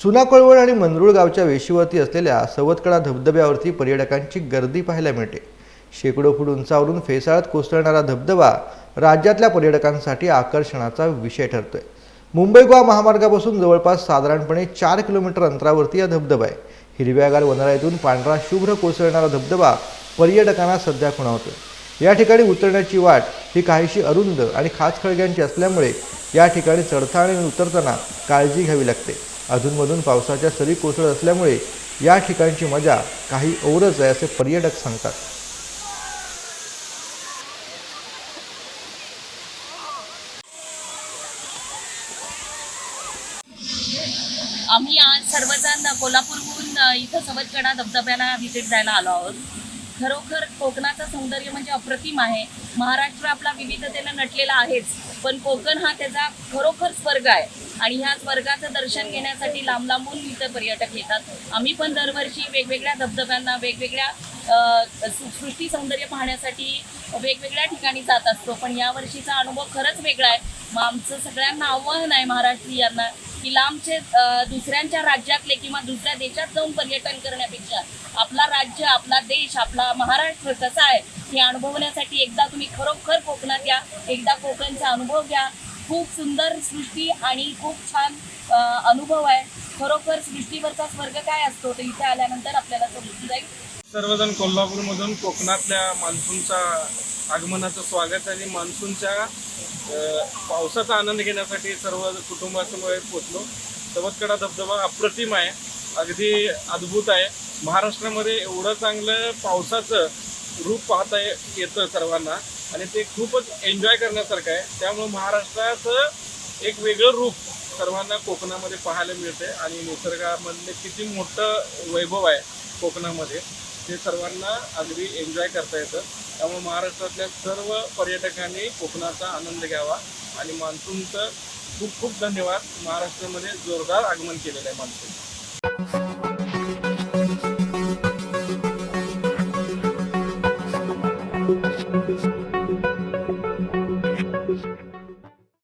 चुना आणि मंदरुळ गावच्या वेशीवरती असलेल्या सवतकडा धबधब्यावरती पर्यटकांची गर्दी पाहायला मिळते. शेकडो फूट उंचावरून फेसाळत कोसळणारा धबधबा राज्यातल्या पर्यटकांसाठी आकर्षणाचा विषय ठरतोय. मुंबई गोवा महामार्गापासून जवळपास साधारणपणे चार किलोमीटर अंतरावरती हा धबधबा आहे. हिरव्यागार वनराईतून पांढरा शुभ्र कोसळणारा धबधबा पर्यटकांना सध्या खुणावतोय. या ठिकाणी उतरण्याची वाट ही काहीशी अरुंद आणि खास खळग्यांची असल्यामुळे या ठिकाणी चढता आणि उतरताना काळजी घ्यावी लागते. अधूनमधून पावसाच्या सरी कोसळत असल्यामुळे या ठिकाणची मजा काही औरच आहे असे पर्यटक सांगतात. आम्ही आज सर्वजण कोल्हापूरहून इथं सवतकडा धबधब्याला व्हिजिट द्यायला आलो आहोत. खरोखर कोकणाचं सौंदर्य म्हणजे अप्रतिम आहे. महाराष्ट्र आपला विविधतेनं नटलेला आहेच पण कोकण हा त्याचा खरोखर स्वर्ग आहे. आणि ह्या स्वर्गाचं दर्शन घेण्यासाठी लांब लांबून इथं पर्यटक येतात. आम्ही पण दरवर्षी वेगवेगळ्या धबधब्यांना वेगवेगळ्या सृष्टी सौंदर्य पाहण्यासाठी वेगवेगळ्या ठिकाणी जात असतो. पण या वर्षीचा अनुभव खरंच वेगळा आहे. मग आमचं सगळ्यांना आव्हान आहे महाराष्ट्रीयांना की लांबचे दुसऱ्यांच्या राज्यातले किंवा दुसऱ्या देशात जाऊन पर्यटन करण्यापेक्षा आपला राज्य आपला देश आपला महाराष्ट्र कसा आहे हे अनुभवण्यासाठी एकदा तुम्ही खरोखर कोकणात या. एकदा कोकणचा अनुभव घ्या. खूप सुंदर सृष्टी आणि खूप छान अनुभव आहे. खरोखर सृष्टीवरचा स्वर्ग काय असतो ते इथे आल्यानंतर आपल्याला समजून जाईल. सर्वजण कोल्हापूरमधून कोकणातल्या मान्सूनचा आगमनाचं स्वागत आणि मान्सूनच्या पावसाचा आनंद घेण्यासाठी सर्व कुटुंबासमोर पोचलो सवतकडा धबधबा अप्रतिम आहे. अगदी अद्भुत आहे. महाराष्ट्रामध्ये एवढं चांगलं पावसाचं रूप पाहता येतं सर्वांना. आणि ते खूपच एन्जॉय करण्यासारखं आहे. त्यामुळे महाराष्ट्राचं एक वेगळं रूप सर्वांना कोकणामध्ये पाहायला मिळते आणि निसर्गामधले किती मोठं वैभव आहे कोकणामध्ये ते सर्वांना अगदी एन्जॉय करता येतं. त्यामुळे महाराष्ट्रातल्या सर्व पर्यटकांनी कोकणाचा आनंद घ्यावा. आणि मान्सूनचं खूप खूप धन्यवाद. महाराष्ट्रामध्ये जोरदार आगमन केलेलं आहे मान्सून.